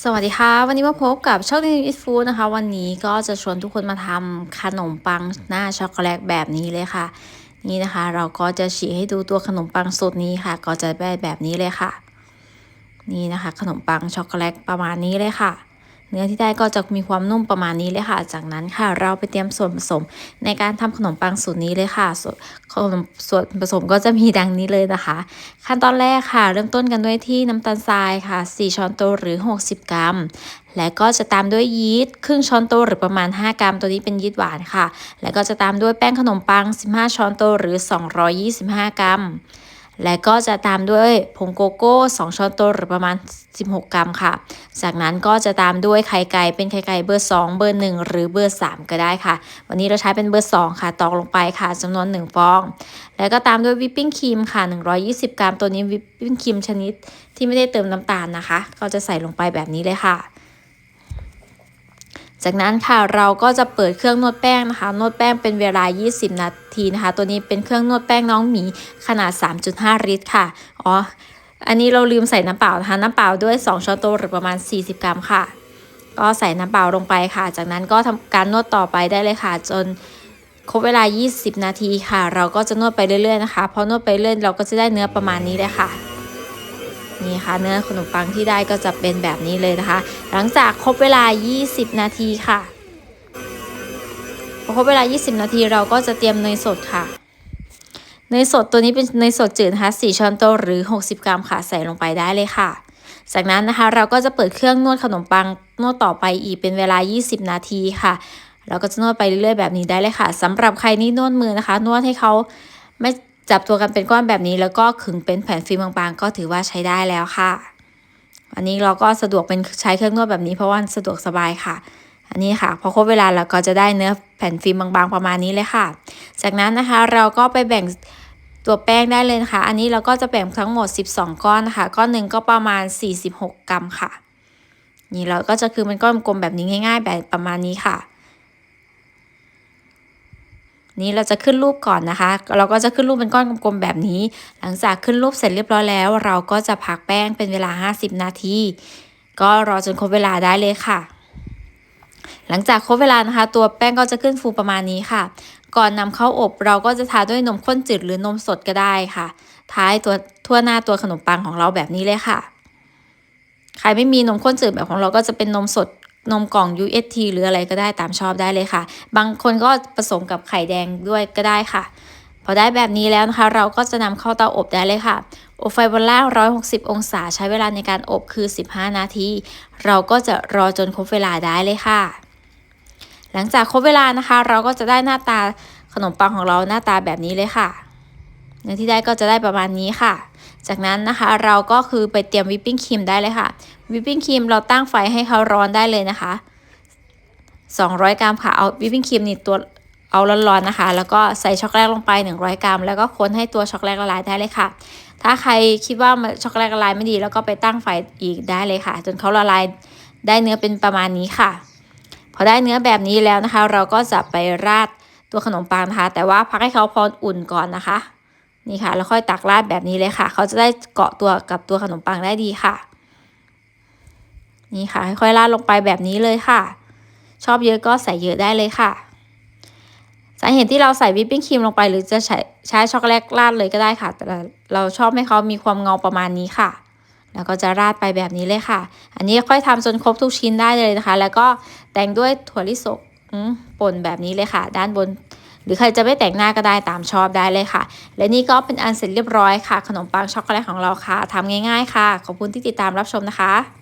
สวัสดีค่ะ วันนี้มาพบกับช่องนิวอิสฟู้ดนะคะ วันนี้ก็จะชวนทุกคนมาทำขนมปังหน้าช็อกโกแลตแบบนี้เลยค่ะ นี่นะคะ เราก็จะฉีให้ดูตัวขนมปังสูตรนี้ค่ะ ก็จะได้แบบนี้เลยค่ะ นี่นะคะ ขนมปังช็อกโกแลตประมาณนี้เลยค่ะ เนื้อที่ได้ก็จะมีความนุ่มประมาณนี้เลยค่ะ จากนั้นค่ะเราไปเตรียมส่วนผสมในการทำขนมปังสูตรนี้เลยค่ะส่วนขนมส่วนผสมก็จะมีดังนี้เลยนะคะ ขั้นตอนแรกค่ะ เริ่มต้นกันด้วยที่น้ำตาลทรายค่ะ 4 ช้อนโต๊ะหรือ 60 กรัม และก็จะตามด้วยยีสต์ครึ่งช้อนโต๊ะหรือประมาณ 5 กรัม ตัวนี้เป็นยีสต์หวานค่ะ แล้วก็จะตามด้วยแป้งขนมปัง 15 ช้อนโต๊ะหรือ 225 กรัม และก็จะตามด้วยผงโกโก้ 2 ช้อนโต๊ะหรือประมาณ 16 กรัมค่ะ จากนั้นก็จะตามด้วยไข่ไก่เป็นไข่ไก่เบอร์ 2 เบอร์ 1 หรือเบอร์ 3 ก็ได้ค่ะ วันนี้เราใช้เป็นเบอร์ 2 ค่ะ ตอกลงไปค่ะจำนวน 1 ฟอง แล้วก็ตามด้วยวิปปิ้งครีมค่ะ 120 กรัม ตัวนี้วิปปิ้งครีมชนิดที่ไม่ได้เติมน้ำตาลนะคะ ก็จะใส่ลงไปแบบนี้เลยค่ะ จากนั้นค่ะเราก็จะเปิดเครื่องนวดแป้งนะคะ นวดแป้งเป็นเวลา 20 นาทีนะคะ ตัวนี้เป็นเครื่องนวดแป้งน้องหมีขนาด 3.5 ลิตรค่ะ อ๋อ อันนี้เราลืมใส่น้ำเปล่านะคะ น้ำเปล่าด้วย 2 ช้อนโต๊ะหรือประมาณ 40 กรัมค่ะ ก็ใส่น้ำเปล่าลงไปค่ะ จากนั้นก็ทำการนวดต่อไปได้เลยค่ะ จนครบเวลา 20 นาทีค่ะ เราก็จะนวดไปเรื่อยๆนะคะ พอนวดไปเรื่อยเราก็จะได้เนื้อประมาณนี้เลยค่ะ นี่ค่ะ เนื้อขนมปังที่ได้ก็จะเป็นแบบนี้เลยนะคะ หลังจากครบเวลา 20 นาทีค่ะพอครบเวลา 20 นาทีเราก็จะเตรียมเนยสดค่ะเนยสดตัวนี้เป็นเนยสดจืดนะคะ4ช้อนโต๊ะหรือ 60 กรัมค่ะใส่ลงไปได้เลยค่ะ จากนั้นนะคะเราก็จะเปิดเครื่องนวดขนมปังนวดต่อไปอีกเป็นเวลา 20 นาทีค่ะเราก็จะนวดไปเรื่อยๆแบบนี้ได้เลยค่ะสำหรับใครนี่นวดมือนะคะ นวดให้เขาไม่ จับตัวกันเป็นก้อนแบบนี้แล้วก็ขึงเป็นแผ่นฟิล์มบางๆ ก็ถือว่าใช้ได้แล้วค่ะ อันนี้เราก็สะดวกเป็นใช้เครื่องนวดแบบนี้เพราะว่าสะดวกสบายค่ะ อันนี้ค่ะพอครบเวลาเราก็จะได้เนื้อแผ่นฟิล์มบางๆ ประมาณนี้เลยค่ะ จากนั้นนะคะเราก็ไปแบ่งตัวแป้งได้เลยนะคะ อันนี้เราก็จะแบ่งทั้งหมด 12 ก้อนนะคะ ก้อนหนึ่งก็ประมาณ 46 กรัมค่ะ นี่เราก็จะคือเป็นก้อนกลมแบบนี้ง่าย ๆ แบบประมาณนี้ค่ะ นี้เราจะขึ้นรูปก่อนนะคะ เราก็จะขึ้นรูปเป็นก้อนกลมๆแบบนี้ หลังจากขึ้นรูปเสร็จเรียบร้อยแล้ว เราก็จะพักแป้งเป็นเวลา 50 นาที ก็รอจนครบเวลาได้เลยค่ะ หลังจากครบเวลานะคะ ตัวแป้งก็จะขึ้นฟูประมาณนี้ค่ะ ก่อนนำเข้าอบเราก็จะทาด้วยนมข้นจืดหรือนมสดก็ได้ค่ะ ท้ายตัวทั่วหน้าตัวขนมปังของเราแบบนี้เลยค่ะ ใครไม่มีนมข้นจืดแบบของเราก็จะเป็นนมสด นมกล่อง UST หรืออะไรก็ได้ตามชอบได้เลยค่ะ บางคนก็ผสมกับไข่แดงด้วยก็ได้ค่ะ พอได้แบบนี้แล้วนะคะ เราก็จะนำเข้าเตาอบได้เลยค่ะ อบไฟบนล่าง 160 องศาใช้เวลาในการอบคือ 15 นาที เราก็จะรอจนครบเวลาได้เลยค่ะ หลังจากครบเวลานะคะ เราก็จะได้หน้าตาขนมปังของเราหน้าตาแบบนี้เลยค่ะเนื้อที่ได้ก็จะได้ประมาณนี้ค่ะ จากนั้นนะคะเราก็คือไปเตรียมวิปปิ้งครีมได้เลยค่ะ วิปปิ้งครีมเราตั้งไฟให้เขาร้อนได้เลยนะคะ 200 กรัมค่ะ เอาวิปปิ้งครีมนี่ตัวเอาร้อนๆนะคะ แล้วก็ใส่ช็อกโกแลตลงไป 100 กรัม แล้วก็คนให้ตัวช็อกโกแลตละลายได้เลยค่ะ ถ้าใครคิดว่าช็อกโกแลตละลายไม่ดี แล้วก็ไปตั้งไฟอีกได้เลยค่ะ จนเขาละลายได้เนื้อเป็นประมาณนี้ค่ะ พอได้เนื้อแบบนี้แล้วนะคะ เราก็จะไปราดตัวขนมปังนะคะ แต่ว่าพักให้เขาพออุ่นก่อนนะคะ นี่ค่ะ แล้วค่อยตักราดแบบนี้เลยค่ะ เขาจะได้เกาะตัวกับตัวขนมปังได้ดีค่ะ นี่ค่ะค่อยๆราดลงไปแบบนี้เลยค่ะ ชอบเยอะก็ใส่เยอะได้เลยค่ะ สาเหตุที่เราใส่วิปปิ้งครีมลงไป หรือจะใช้ใช้ช็อกโกแลตราดเลยก็ได้ค่ะ แต่เราชอบให้เขามีความเงาประมาณนี้ค่ะ แล้วก็จะราดไปแบบนี้เลยค่ะ อันนี้ค่อยทำจนครบทุกชิ้นได้เลยนะคะ แล้วก็แต่งด้วยถั่วลิสงป่นแบบนี้เลยค่ะ ด้านบนหรือใครจะไม่แต่งหน้าก็ได้ตามชอบได้เลยค่ะ และนี่ก็เป็นอันเสร็จเรียบร้อยค่ะ ขนมปังช็อกโกแลตของเราค่ะทำง่ายๆค่ะ ขอบคุณที่ติดตามรับชมนะคะ